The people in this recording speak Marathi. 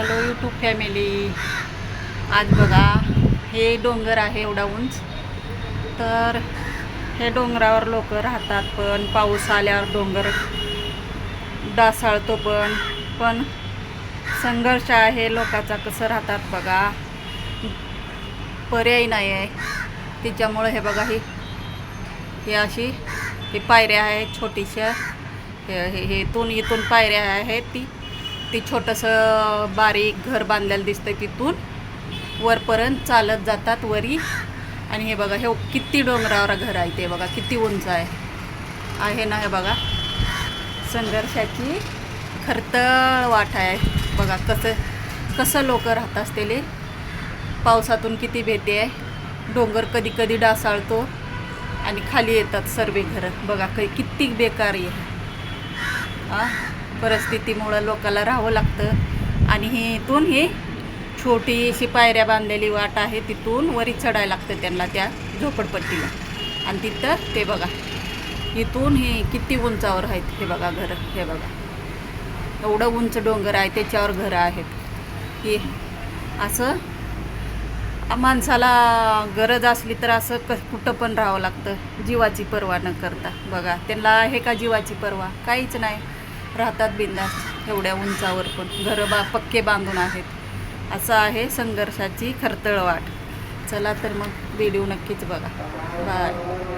हॅलो यूट्यूब फॅमिली आज बघा हे डोंगर आहे एवढा उंच. तर हे डोंगरावर लोक राहतात पण पाऊस आल्यावर डोंगर डासाळतो पण. पण संघर्ष आहे लोकाचा कसं राहतात बघा. पर्याय नाही आहे. त्याच्यामुळं हे बघा ही ही अशी ही पायऱ्या आहेत छोटीशा. हे हे हे इथून इथून पायऱ्या आहेत ती. ती छोटंसं बारीक घर बांधलेलं दिसतं तिथून. वरपर्यंत चालत जातात वरी. आणि हे बघा हे किती डोंगरावर घर आहे ते बघा किती उंच आहे. आहे ना हे बघा संघर्षाची खरतळ वाट आहे. बघा कसं कसं लोक राहत असतेले पावसातून किती भीती आहे. डोंगर कधी कधी डासाळतो आणि खाली येतात सर्वे घरं. बघा काही किती बेकारी आहे. हां परिस्थितीमुळं लोकाला राहावं लागतं. आणि इथून ही छोटीशी पायऱ्या बांधलेली वाट आहे तिथून वरी चढायला लागतं त्यांना त्या झोपडपट्टीला. आणि तिथं ते बघा इथून हे किती उंचावर आहेत हे बघा घरं हे बघा. एवढं उंच डोंगर आहे त्याच्यावर घरं आहेत. हे असं माणसाला गरज असली तर असं क कुठं पण राहावं लागतं. जीवाची पर्वा न करता. बघा त्यांना आहे का जीवाची पर्वा? काहीच नाही. राहतात बिंदास एवढ्या उंचावर पण. घरं बा पक्के बांधून आहेत. असं आहे संघर्षाची खरतळ वाट. चला तर मग व्हिडिओ नक्कीच बघा. बाय